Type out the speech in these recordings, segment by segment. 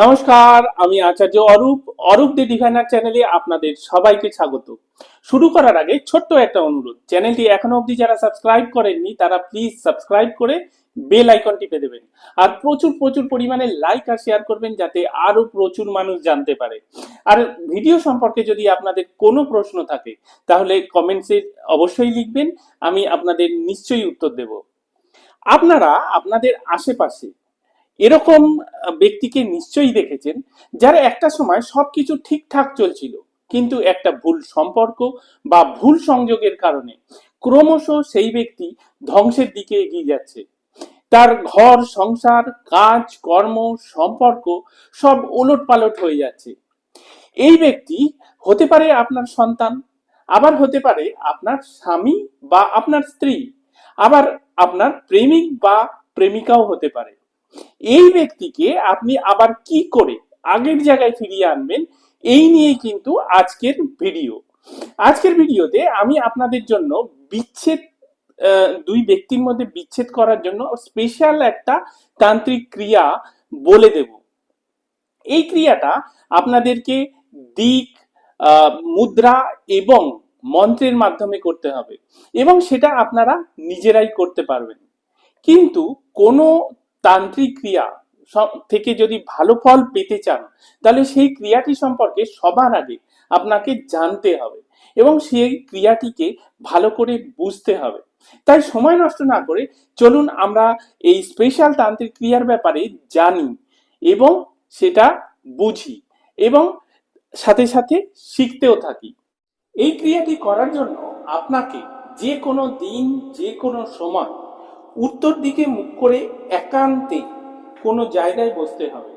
নমস্কার, আমি আচার্য অরূপ অরূপ দি ডিভাইনার চ্যানেলে আপনাদের সবাইকে স্বাগত। শুরু করার আগে ছোট্ট একটা অনুরোধ, চ্যানেলটি এখনও অবধি যারা সাবস্ক্রাইব করেননি, তারা প্লিজ সাবস্ক্রাইব করে বেল আইকন টিপে দেবেন। আর প্রচুর প্রচুর পরিমাণে লাইক আর শেয়ার করবেন যাতে আরও প্রচুর মানুষ জানতে পারে। আর ভিডিও সম্পর্কে যদি আপনাদের কোনো প্রশ্ন থাকে, তাহলে কমেন্টসে অবশ্যই লিখবেন, আমি আপনাদের নিশ্চয়ই উত্তর দেব। আপনারা আপনাদের আশেপাশে এরকম ব্যক্তিকে নিশ্চয়ই দেখেছেন যারা একটা সময় সবকিছু ঠিকঠাক চলছিল, কিন্তু একটা ভুল সম্পর্ক বা ভুল সংযোগের কারণে ক্রমশ সেই ব্যক্তি ধ্বংসের দিকে এগিয়ে যাচ্ছে। তার ঘর, সংসার, কাজ, কর্ম, সম্পর্ক সব ওলট পালট হয়ে যাচ্ছে। এই ব্যক্তি হতে পারে আপনার সন্তান, আবার হতে পারে আপনার স্বামী বা আপনার স্ত্রী, আবার আপনার প্রেমিক বা প্রেমিকাও হতে পারে। এই ব্যক্তিকে আপনি আবার কি করে আগের জায়গায় ফিরিয়ে আনবেন, এই নিয়েই কিন্তু আজকের ভিডিও। আজকের ভিডিওতে আমি আপনাদের জন্য বিচ্ছেদ দুই ব্যক্তির মধ্যে বিচ্ছেদ করার জন্য স্পেশাল একটা তান্ত্রিক ক্রিয়া বলে দেব। এই ক্রিয়াটা আপনাদেরকে দিক মুদ্রা এবং মন্ত্রের মাধ্যমে করতে হবে এবং সেটা আপনারা নিজেরাই করতে পারবেন। কিন্তু কোনো তান্ত্রিক ক্রিয়া থেকে যদি ভালো ফল পেতে চান, তাহলে সেই ক্রিয়াটি সম্পর্কে সবার আগে আপনাকে জানতে হবে এবং সেই ক্রিয়াটিকে ভালো করে বুঝতে হবে। তাই সময় নষ্ট না করে চলুন আমরা এই স্পেশাল তান্ত্রিক ক্রিয়ার ব্যাপারে জানি এবং সেটা বুঝি এবং সাথে সাথে শিখতেও থাকি। এই ক্রিয়াটি করার জন্য আপনাকে যে কোনো দিন, যে কোনো সময় উত্তর দিকে মুখ করে একান্তে কোনো জায়গায় বসতে হবে।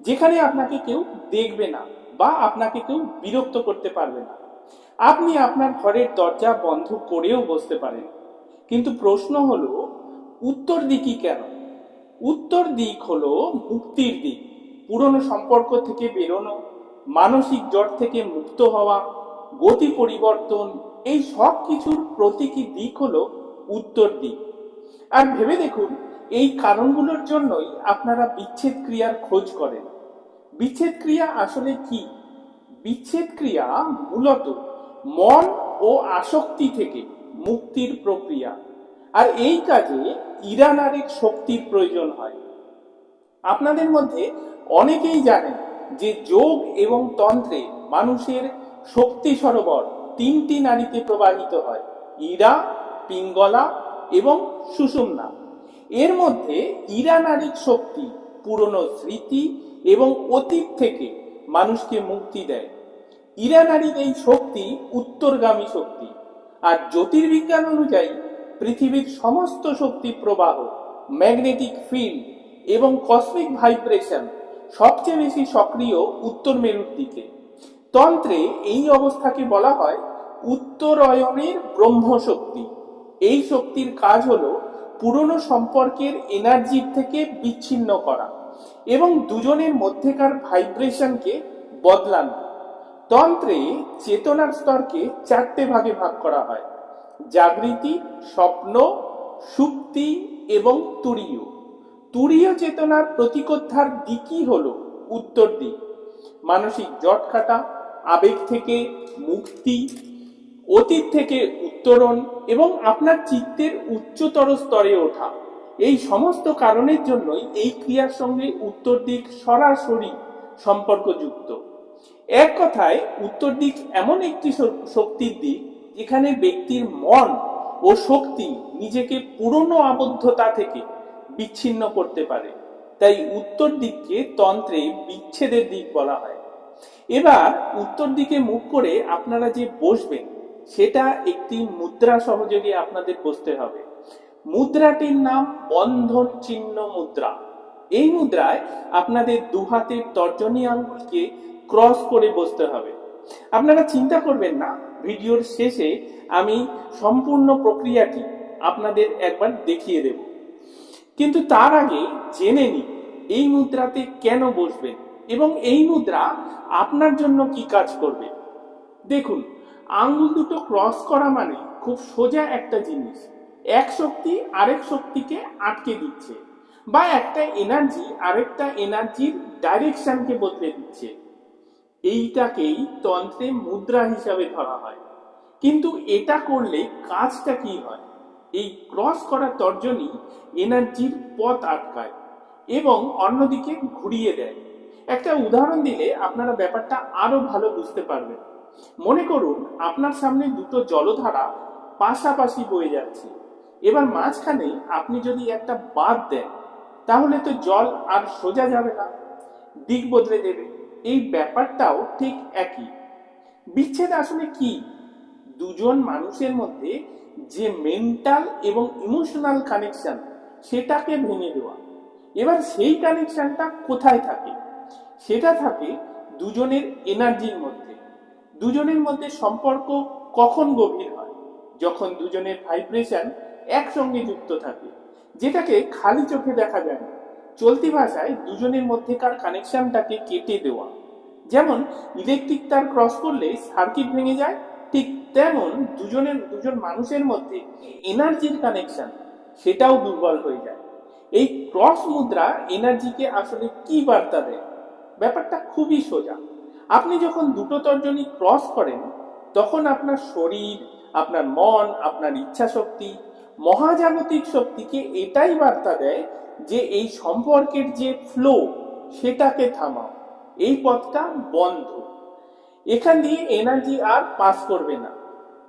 যেখানে আপনাকে কেউ দেখবে না বা আপনাকে কেউ বিরক্ত করতে পারবে না। আপনি আপনার ঘরের দরজা বন্ধ করেও বসতে পারেন। কিন্তু প্রশ্ন হলো, উত্তর দিকই কেন? উত্তর দিক হলো মুক্তির দিক, পুরনো সম্পর্ক থেকে বেরোনো, মানসিক জট থেকে মুক্ত হওয়া, গতি পরিবর্তন, এই সব কিছুর প্রতীকী দিক হলো উত্তর দিক। আর ভেবে দেখুন, এই কারণগুলোর জন্যই আপনারা বিচ্ছেদ ক্রিয়ার খোঁজ করেন। বিচ্ছেদ ক্রিয়া আসলে কি? বিচ্ছেদ ক্রিয়া মূলত মন ও আসক্তি থেকে মুক্তির প্রক্রিয়া। আর এই কাজে ইরানারিক শক্তির প্রয়োজন হয়। আপনাদের মধ্যে অনেকেই জানেন যে যোগ এবং তন্ত্রে মানুষের শক্তি সরোবর তিনটি নারীতে প্রবাহিত হয়, ইরা, পিঙ্গলা এবং সুষুম্না এর মধ্যে ইরা নারীর শক্তি, পুরনো স্মৃতি এবং অতীত থেকে মানুষকে মুক্তি দেয়। ইরা নারীর এই শক্তি উত্তরগামী শক্তি। আর জ্যোতির্বিজ্ঞান অনুযায়ী পৃথিবীর সমস্ত শক্তি প্রবাহ, ম্যাগনেটিক ফিল্ড এবং কসমিক ভাইব্রেশন সবচেয়ে বেশি সক্রিয় উত্তর মেরুর দিকে। তন্ত্রে এই অবস্থাকে বলা হয় উত্তরয়নের ব্রহ্মশক্তি। এই শক্তির কাজ হলো পুরনো সম্পর্কের এনার্জির থেকে বিচ্ছিন্ন করা এবং দুজনের মধ্যেকার ভাইব্রেশনকে বদলানো। তন্ত্রে চেতনার স্তরকে চারটে ভাগে ভাগ করা হয়। জাগৃতি, স্বপ্ন, সুপ্তি এবং তুরীয়। তুরীয় চেতনার প্রতিকোদ্ধার দিকই হল উত্তর দিক। মানসিক জট কাটা, আবেগ থেকে মুক্তি অতীত থেকে উত্তরণ এবং আপনার চিত্তের উচ্চতর স্তরে ওঠা। এই সমস্ত কারণের জন্যই এই ক্রিয়ার সঙ্গে উত্তর দিক সরাসরি সম্পর্কযুক্ত। এক কথায়, উত্তর দিক এমন একটি শক্তির দিক যেখানে ব্যক্তির মন ও শক্তি নিজেকে পুরনো আবদ্ধতা থেকে বিচ্ছিন্ন করতে পারে। তাই উত্তর দিককে তন্ত্রে বিচ্ছেদের দিক বলা হয়। এবার উত্তর দিকে মুখ করে আপনারা যে বসবেন সেটা একটি মুদ্রা সহযোগে আপনাদের বসতে হবে। মুদ্রাটির নাম বন্ধন চিহ্ন মুদ্রা। এই মুদ্রায় আপনাদের দু হাতের তর্জনী আঙ্গুলকে ক্রস করে বসতে হবে। আপনারা চিন্তা করবেন না, ভিডিওর শেষে আমি সম্পূর্ণ প্রক্রিয়াটি আপনাদের একবার দেখিয়ে দেব। কিন্তু তার আগে জেনে নিন, এই মুদ্রাতে কেন বসবেন এবং এই মুদ্রা আপনার জন্য কি কাজ করবে। দেখুন আঙ্গুল দুটো ক্রস করা মানে খুব সোজা একটা জিনিস। এক শক্তি আরেক শক্তিকে আটকে দিচ্ছে বা একটা এনার্জি আরেকটা এনার্জির ডাইরেকশনকে বদলে দিচ্ছে। এইটাকেই তন্ত্রে মুদ্রা হিসাবে ধরা হয়। কিন্তু এটা করলে কাজটা কি হয়? এই ক্রস করা তর্জনী এনার্জির পথ আটকায় এবং অন্যদিকে ঘুরিয়ে দেয়। একটা উদাহরণ দিলে আপনারা ব্যাপারটা আরও ভালো বুঝতে পারবেন। মনে করুন, আপনার সামনে দুটো জলধারা পাশাপাশি বয়ে যাচ্ছে। এবার মাঝখানে আপনি যদি একটা বাদ দেন, তাহলে তো জল আর সোজা যাবে না। দিক বদলে দেবে। এই ব্যাপারটাও ঠিক একই। বিচ্ছেদ আসলে কি? দুজন মানুষের মধ্যে যে মেন্টাল এবং ইমোশনাল কানেকশন সেটাকে ভেঙে দেওয়া। এবার সেই কানেকশনটা কোথায় থাকে? সেটা থাকে দুজনের এনার্জির মধ্যে। দুজনের মধ্যে সম্পর্ক কখন গভীর হয়? যখন দুজনের ভাইব্রেশন একসঙ্গে যুক্ত থাকে, যেটাকে খালি চোখে দেখা যায় না। চলতি ভাষায় দুজনের মধ্যেকার কানেকশনটাকে কেটে দেওয়া। যেমন ইলেকট্রিক তার ক্রস করলে সার্কিট ভেঙে যায়, ঠিক তেমন দুজনের, দুজন মানুষের মধ্যে এনার্জির কানেকশন সেটাও দুর্বল হয়ে যায়। এই ক্রস মুদ্রা এনার্জিকে আসলে কি বার্তা দেয়? ব্যাপারটা খুবই সোজা। আপনি যখন দুটো তর্জনী ক্রস করেন, তখন আপনার শরীর, আপনার মন, আপনার ইচ্ছা শক্তি মহাজাগতিক শক্তিকে এটাই বার্তা দেয় যে এই সম্পর্কের যে ফ্লো সেটাকে থামাও। এই পথটা বন্ধ। এখান দিয়ে এনার্জি আর পাস করবে না।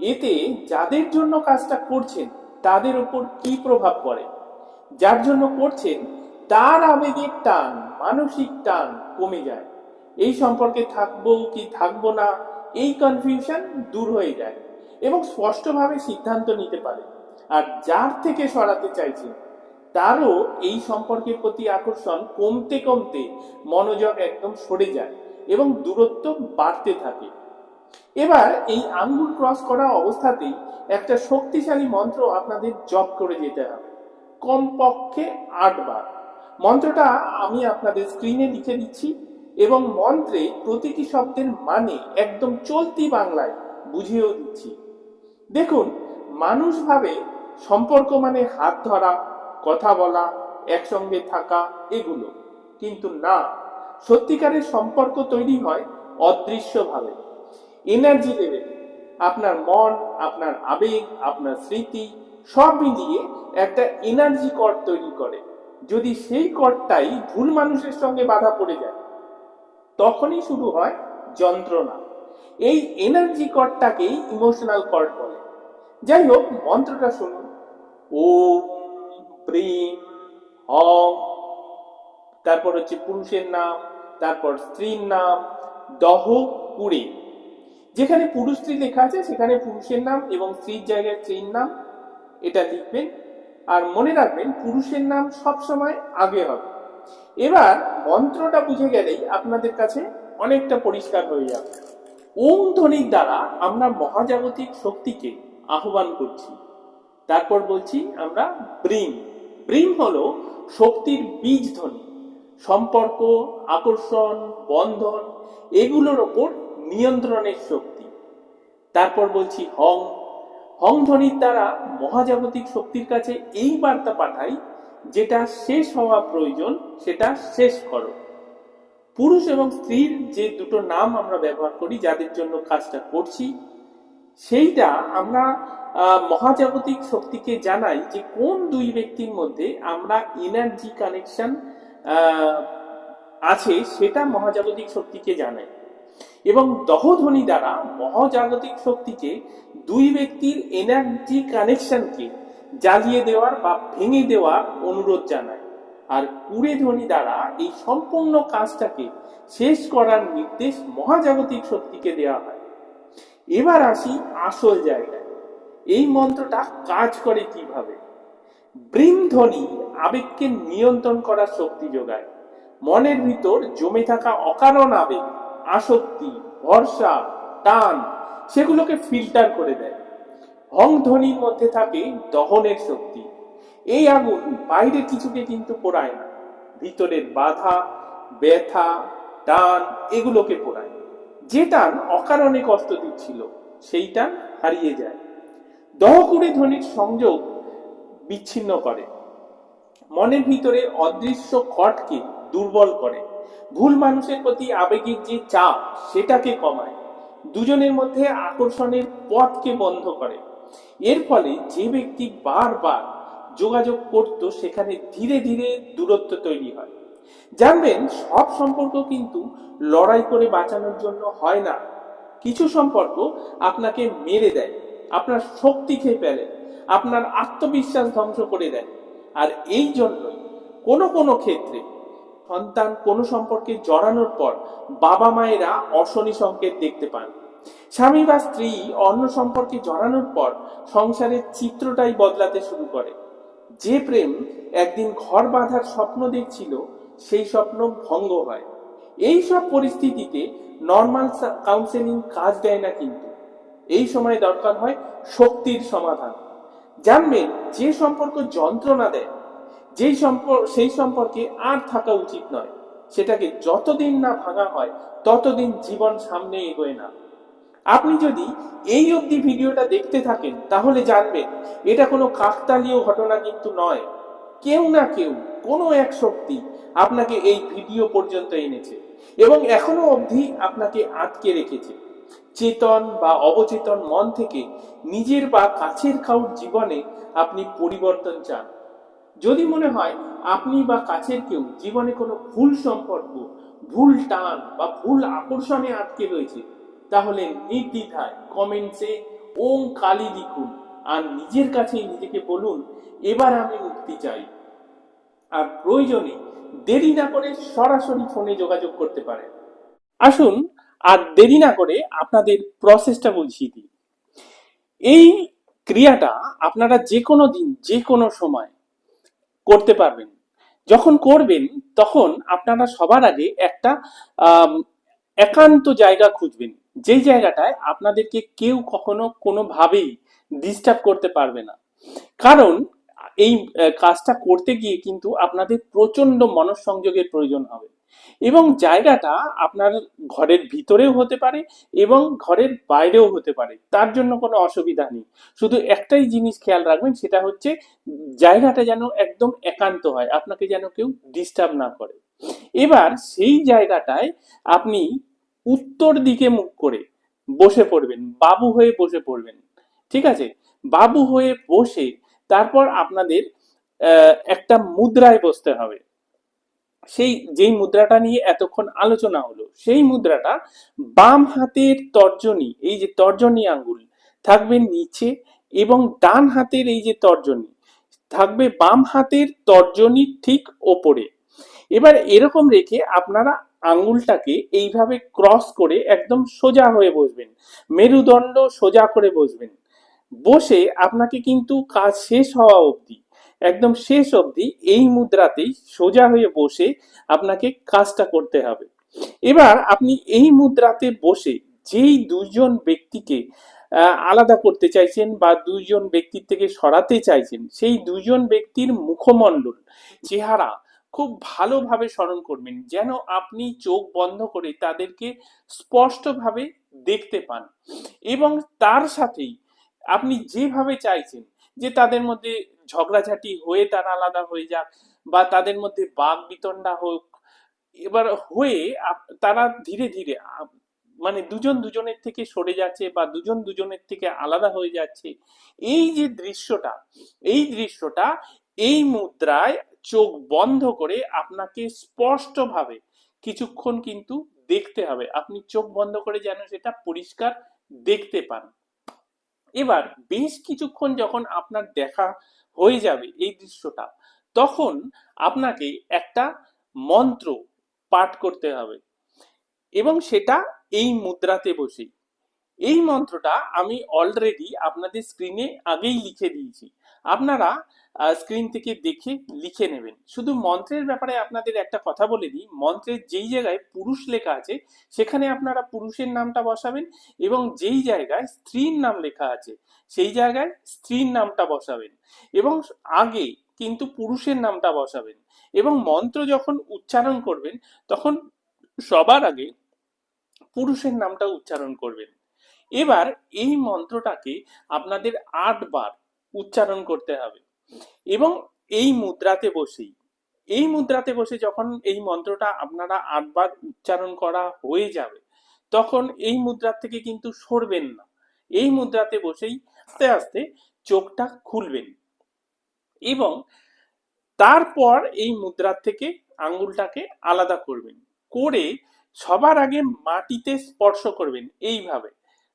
এতে যাদের জন্য কাজটা করছেন, তাদের উপর কি প্রভাব পড়ে? যার জন্য করছেন, তার আবেগের টান, মানসিক টান কমে যায়। এই সম্পর্কে থাকব কি থাকব না, এই কনফিউশন দূর হয়ে যায় এবং স্পষ্টভাবে সিদ্ধান্ত নিতে পারে। আর যার থেকে সরাতে চাইছে, তারও এই সম্পর্কের প্রতি আকর্ষণ কমতে কমতে মনোযোগ একদম সরে যায় এবং দূরত্ব বাড়তে থাকে। এবার এই আঙ্গুল ক্রস করা অবস্থাতেই একটা শক্তিশালী মন্ত্র আপনাদের জপ করে যেতে হবে। কমপক্ষে আটবার। মন্ত্রটা আমি আপনাদের স্ক্রিনে লিখে দিচ্ছি। এবং মন্ত্রে প্রতিটি শব্দের মানে একদম চলতি বাংলায় বুঝিয়েও দিচ্ছি। দেখুন, মানুষ ভাবে সম্পর্ক মানে হাত ধরা, কথা বলা, একসঙ্গে থাকা এগুলো। কিন্তু না, সত্যিকারের সম্পর্ক তৈরি হয় অদৃশ্যভাবে এনার্জি লেভেল আপনার মন, আপনার আবেগ, আপনার স্মৃতি, সব মিলিয়ে একটা এনার্জি কর তৈরি করে। যদি সেই করটাই ভুল মানুষের সঙ্গে বাধা পড়ে যায় তখনই শুরু হয় যন্ত্রণা। এই এনার্জি কর্ডটাকেই ইমোশনাল কর্ড বলে। যাই হোক, মন্ত্রটা শুনুন। ও প্রেম হম তারপর হচ্ছে পুরুষের নাম, তারপর স্ত্রীর নাম, দহ, কুড়ে। যেখানে পুরুষ স্ত্রী লেখা আছে, সেখানে পুরুষের নাম এবং স্ত্রীর জায়গায় স্ত্রীর নাম, এটা লিখবেন। আর মনে রাখবেন, পুরুষের নাম সব সময় আগে হবে। এবার মন্ত্রটা বুঝে গেলেই আপনাদের কাছে অনেকটা পরিষ্কার হয়ে যাবে। ওম ধ্বনির দ্বারা আমরা মহাজাগতিক শক্তিকে আহ্বান করছি। তারপর বলছি আমরা ব্রিম। ব্রিম হলো শক্তির বীজ ধ্বনি। সম্পর্ক, আকর্ষণ, বন্ধন, এগুলোর ওপর নিয়ন্ত্রণের শক্তি। তারপর বলছি হং। হং ধ্বনির দ্বারা মহাজাগতিক শক্তির কাছে এই বার্তা পাঠাই যেটা শেষ হওয়া প্রয়োজন, সেটা শেষ করো। পুরুষ এবং স্ত্রীর যে দুটো নাম আমরা ব্যবহার করি, যাদের জন্য কাজটা করছি, সেইটা আমরা মহাজাগতিক শক্তিকে জানাই যে কোন দুই ব্যক্তির মধ্যে আমরা এনার্জি কানেকশন আছে, সেটা মহাজাগতিক শক্তিকে জানাই এবং দহধ্বনি দ্বারা মহাজাগতিক শক্তিকে দুই ব্যক্তির এনার্জি কানেকশনকে জ্বালিয়ে দেওয়ার বা ভেঙে দেওয়ার অনুরোধ জানায় আর কুড়ে ধ্বনি দ্বারা এই সম্পূর্ণ কাজটাকে শেষ করার নির্দেশ মহাজাগতিক শক্তিকে দেওয়া হয়। এবার আসি আসল জায়গায়। এই মন্ত্রটা কাজ করে কীভাবে? ব্রিম ধ্বনি আবেগকে নিয়ন্ত্রণ করার শক্তি যোগায়। মনের ভিতর জমে থাকা অকারণ আবেগ, আসক্তি, ভরসা, টান, সেগুলোকে ফিল্টার করে দেয়। হং ধ্বনির মধ্যে থাকে দহনের শক্তি। এই আগুন বাইরের কিছুকে কিন্তু পোড়ায় না, ভিতরের বাধা, ব্যথা, টান এগুলোকে পোড়ায়। যে টান অকারণে কষ্ট দিচ্ছিল সেই টান হারিয়ে যায়। দহকুড়ি ধ্বনির সংযোগ বিচ্ছিন্ন করে। মনের ভিতরে অদৃশ্য খটকে দুর্বল করে। ভুল মানুষের প্রতি আবেগের যে চাপ, সেটাকে কমায়। দুজনের মধ্যে আকর্ষণের পথকে বন্ধ করে। এর ফলে যে ব্যক্তি বারবার যোগাযোগ করত, সেখানে ধীরে ধীরে দূরত্ব তৈরি হয়। জানবেন, সব সম্পর্ক কিন্তু লড়াই করে বাঁচানোর জন্য হয় না। কিছু সম্পর্ক আপনাকে মেরে দেয়, আপনার শক্তি খেয়ে ফেলে, আপনার আত্মবিশ্বাস ধ্বংস করে দেয়। আর এই জন্যই কোনো কোনো ক্ষেত্রে সন্তান কোনো সম্পর্কে জড়ানোর পর বাবা মায়েরা অশনি সংকেত দেখতে পান। স্বামী বা স্ত্রী অন্য সম্পর্কে জড়ানোর পর সংসারের চিত্রটাই বদলাতে শুরু করে। যে প্রেম একদিন ঘর বাঁধার স্বপ্ন দেখছিল, সেই স্বপ্ন ভঙ্গ হয়। এই সব পরিস্থিতিতে নর্মাল কাউন্সেলিং কাজ দেয় না কিন্তু। এই সময় দরকার হয় শক্তির সমাধান। জানবেন যে সম্পর্ক যন্ত্রণা দেয়, যেই সম্পর্ক সেই সম্পর্কে আর থাকা উচিত নয়। সেটাকে যতদিন না ভাঙা হয়, ততদিন জীবন সামনে এগোয় না। আপনি যদি এই অবধি ভিডিওটা দেখতে থাকেন, তাহলে জানবেন, এটা কোনো কাকতালীয় ঘটনা কিন্তু নয়। কেউ না কেউ, কোনো এক শক্তি আপনাকে এই ভিডিও পর্যন্ত এনেছে এবং এখনও অবধি আপনাকে আটকে রেখেছে। চেতন বা অবচেতন মন থেকে নিজের বা কাছের কাউর জীবনে আপনি পরিবর্তন চান। যদি মনে হয় আপনি বা কাছের কেউ জীবনে কোনো ভুল সম্পর্ক, ভুল টান বা ভুল আকর্ষণে আটকে রয়েছে তাহলে নির্দ্বিধায় কমেন্টসে ওম কালী লিখুন আর নিজের কাছেই নিজেকে বলুন, এবার আমি মুক্তি চাই। আর প্রয়োজনে দেরি না করে সরাসরি ফোনে যোগাযোগ করতে পারেন। আসুন আর দেরি না করে আপনাদের প্রসেসটা বুঝিয়ে দিই। এই ক্রিয়াটা আপনারা যে কোনো দিন যে কোনো সময় করতে পারবেন। যখন করবেন, তখন আপনারা সবার আগে একটা একান্ত জায়গা খুঁজবেন। যেই জায়গাটায় আপনাদেরকে কেউ কখনো কোনোভাবেই ডিস্টার্ব করতে পারবে না। কারণ এই কাজটা করতে গিয়ে কিন্তু আপনাদের প্রচণ্ড মনঃসংযোগের প্রয়োজন হবে। এবং জায়গাটা আপনার ঘরের ভিতরেও হতে পারে এবং ঘরের বাইরেও হতে পারে। তার জন্য কোনো অসুবিধা নেই। শুধু একটাই জিনিস খেয়াল রাখবেন, সেটা হচ্ছে জায়গাটা যেন একদম একান্ত হয়, আপনাকে যেন কেউ ডিস্টার্ব না করে। এবার সেই জায়গাটায় আপনি উত্তর দিকে মুখ করে বসে পড়বেন, বাবু হয়ে বসে পড়বেন। ঠিক আছে? বাবু হয়ে বসে তারপর আপনাদের একটা মুদ্রায় বসতে হবে। সেই, যেই মুদ্রাটা নিয়ে এতক্ষণ আলোচনা হলো, সেই মুদ্রাটা বাম হাতের তর্জনী, এই যে তর্জনী আঙ্গুল, থাকবে নিচে এবং ডান হাতের এই যে তর্জনী, থাকবে বাম হাতের তর্জনীর ঠিক ওপরে। এবার এরকম রেখে আপনারা আঙ্গুলটাকে এইভাবে ক্রস করে একদম সোজা হয়ে বসবেন। মেরুদণ্ড সোজা করে বসবেন। বসে আপনাকে কিন্তু কাজ শেষ হওয়া অবধি, একদম শেষ অবধি এই মুদ্রাতেই সোজা হয়ে বসে আপনাকে কাজটা করতে হবে। এবার আপনি এই মুদ্রাতে বসে যেই দুইজন ব্যক্তিকে আলাদা করতে চাইছেন বা দুইজন ব্যক্তির থেকে সরাতে চাইছেন, সেই দুইজন ব্যক্তির মুখমণ্ডল, চেহারা খুব ভালোভাবে স্মরণ করবেন, যেন আপনি চোখ বন্ধ করে তাদেরকে স্পষ্টভাবে দেখতে পান। এবং তার সাথেই আপনি যেভাবে চাইছেন যে তাদের মধ্যে ঝগড়াঝাটি হয়ে তারা আলাদা হয়ে যাক বা তাদের মধ্যে বাঘ বিতণ্ডা হোক, এবার হয়ে তারা ধীরে ধীরে মানে দুজন দুজনের থেকে সরে যাচ্ছে বা দুজন দুজনের থেকে আলাদা হয়ে যাচ্ছে। এই যে দৃশ্যটা, এই দৃশ্যটা এই মুদ্রায় চোখ বন্ধ করে আপনাকে স্পষ্টভাবে কিছুক্ষণ কিন্তু দেখতে হবে। আপনি চোখ বন্ধ করে যেন সেটা পরিষ্কার দেখতে পান। এবার বেশ কিছুক্ষণ যখন আপনার দেখা হয়ে যাবে এই দৃশ্যটা, তখন আপনাকে একটা মন্ত্র পাঠ করতে হবে এবং সেটা এই মুদ্রাতে বসেই এই মন্ত্রটা আমি অলরেডি আপনাদের স্ক্রিনে আগেই লিখে দিয়েছি। আপনারা স্ক্রিন থেকে দেখে লিখে নেবেন। শুধু মন্ত্রের ব্যাপারে আপনাদের একটা কথা বলে দিই। মন্ত্রের যেই জায়গায় পুরুষ লেখা আছে, সেখানে আপনারা পুরুষের নামটা বসাবেন এবং যেই জায়গায় স্ত্রীর নাম লেখা আছে, সেই জায়গায় স্ত্রীর নামটা বসাবেন। এবং আগে কিন্তু পুরুষের নামটা বসাবেন। এবং মন্ত্র যখন উচ্চারণ করবেন, তখন সবার আগে পুরুষের নামটা উচ্চারণ করবেন। এবার এই মন্ত্রটাকে আপনাদের আটবার উচ্চারণ করতে হবে। এবং এই মুদ্রাতে বসেই, এই মুদ্রাতে বসে যখন এই মন্ত্রটা আপনারা আটবার উচ্চারণ করা হয়ে যাবে, তখন এই মুদ্রার থেকে কিন্তু সরবেন না। এই মুদ্রাতে বসেই আস্তে আস্তে চোখটা খুলবেন এবং তারপর এই মুদ্রার থেকে আঙ্গুলটাকে আলাদা করবেন। করে সবার আগে মাটিতে স্পর্শ করবেন, এইভাবে।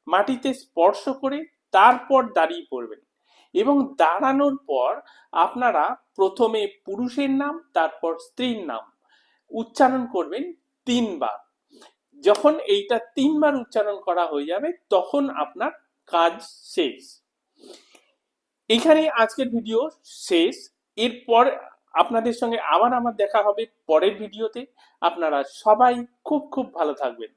মাটিতে স্পর্শ করে তারপর দাঁড়িয়ে পড়বেন। এবং দাঁড়ানোর পর আপনারা প্রথমে পুরুষের নাম, তারপর স্ত্রীর নাম উচ্চারণ করবেন তিনবার। যখন এইটা তিনবার উচ্চারণ করা হয়ে যাবে, তখন আপনার কাজ শেষ। এখানে আজকের ভিডিও শেষ। এরপর আপনাদের সঙ্গে আবার আমার দেখা হবে পরের ভিডিওতে। আপনারা সবাই খুব খুব ভালো থাকবেন।